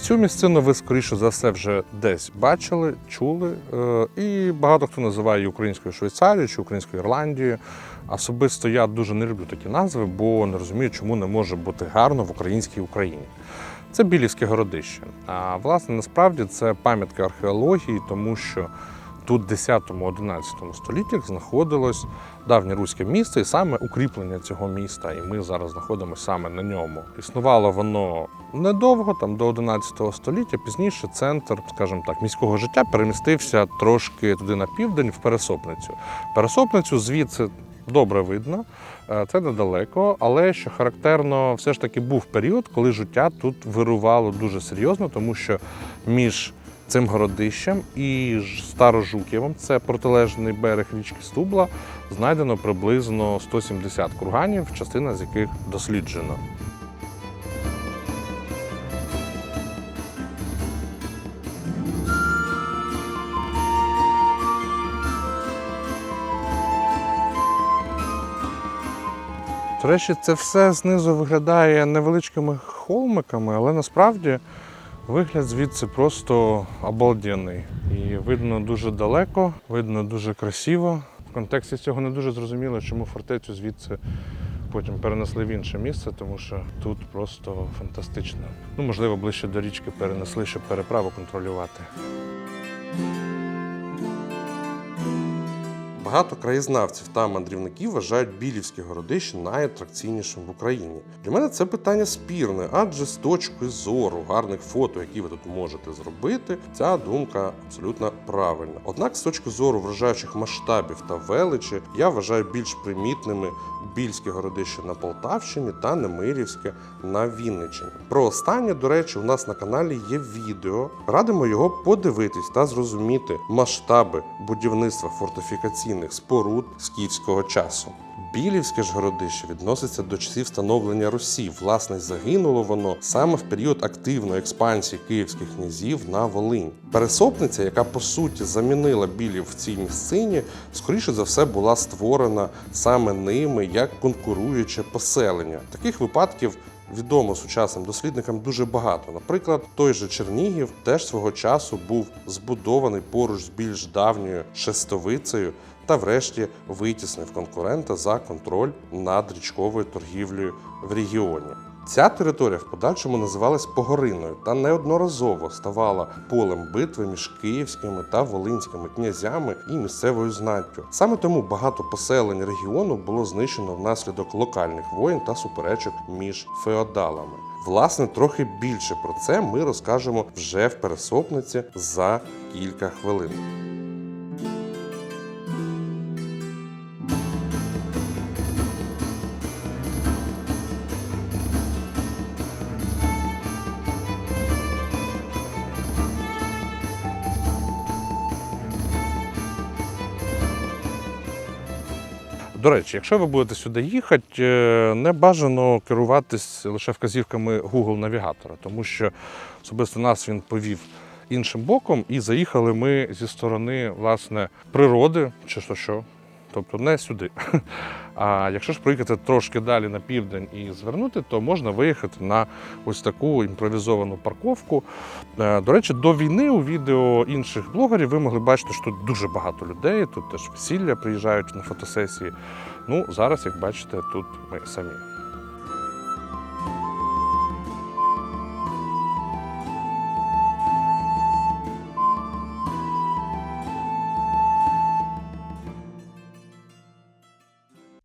Цю місцину ви, скоріше за все, вже десь бачили, чули. Е, І багато хто називає її українською Швейцарією чи українською Ірландією. Особисто я дуже не люблю такі назви, бо не розумію, чому не може бути гарно в українській Україні. Це Білівське городище. А власне насправді це пам'ятка археології, тому що тут в 10-11 століттях знаходилось давнє руське місто, і саме укріплення цього міста. І ми зараз знаходимося саме на ньому. Існувало воно недовго, там до 11 століття. Пізніше центр, скажімо так, міського життя перемістився трошки туди на південь, в Пересопницю. Пересопницю звідси добре видно, е, це недалеко, але що характерно, все ж таки був період, коли життя тут вирувало дуже серйозно, тому що між цим городищем і Старожуківом, це протилежний берег річки Стубла, знайдено приблизно 170 курганів, частина з яких досліджена. До речі, це все знизу виглядає невеличкими холмиками, але насправді вигляд звідси просто обалденний. І видно дуже далеко, видно дуже красиво. В контексті цього не дуже зрозуміло, чому фортецю звідси потім перенесли в інше місце, тому що тут просто фантастично. Ну, можливо, ближче до річки перенесли, щоб переправу контролювати. Багато краєзнавців та мандрівників вважають білівське городище найатракційнішим в Україні. Для мене це питання спірне, адже з точки зору гарних фото, які ви тут можете зробити, ця думка абсолютно правильна. Однак, з точки зору вражаючих масштабів та величі, я вважаю більш примітними більське городище на Полтавщині та Немирівське на Вінниччині. Про останнє, до речі, у нас на каналі є відео. Радимо його подивитись та зрозуміти масштаби будівництва фортифікаційних споруд скіфського часу. Білівське ж городище відноситься до часів становлення Русі. Власне, загинуло воно саме в період активної експансії київських князів на Волинь. Пересопниця, яка по суті замінила Білів в цій місцині, скоріше за все була створена саме ними як конкуруюче поселення. Таких випадків відомо сучасним дослідникам дуже багато. Наприклад, той же Чернігів теж свого часу був збудований поруч з більш давньою шестовицею та, врешті, витіснив конкурента за контроль над річковою торгівлею в регіоні. Ця територія в подальшому називалась Погориною та неодноразово ставала полем битви між київськими та волинськими князями і місцевою знаттю. Саме тому багато поселень регіону було знищено внаслідок локальних воєн та суперечок між феодалами. Власне, трохи більше про це ми розкажемо вже в пересопниці за кілька хвилин. До речі, якщо ви будете сюди їхати, е, не бажано керуватись лише вказівками Google навігатора, тому що особисто нас він повів іншим боком, і заїхали ми зі сторони власне природи, чи що що. Тобто не сюди. А якщо ж проїхати трошки далі на південь і звернути, то можна виїхати на ось таку імпровізовану парковку. Е, До речі, до війни у відео інших блогерів ви могли бачити, що тут дуже багато людей, тут теж весілля приїжджають на фотосесії. Ну, зараз, як бачите, тут ми самі.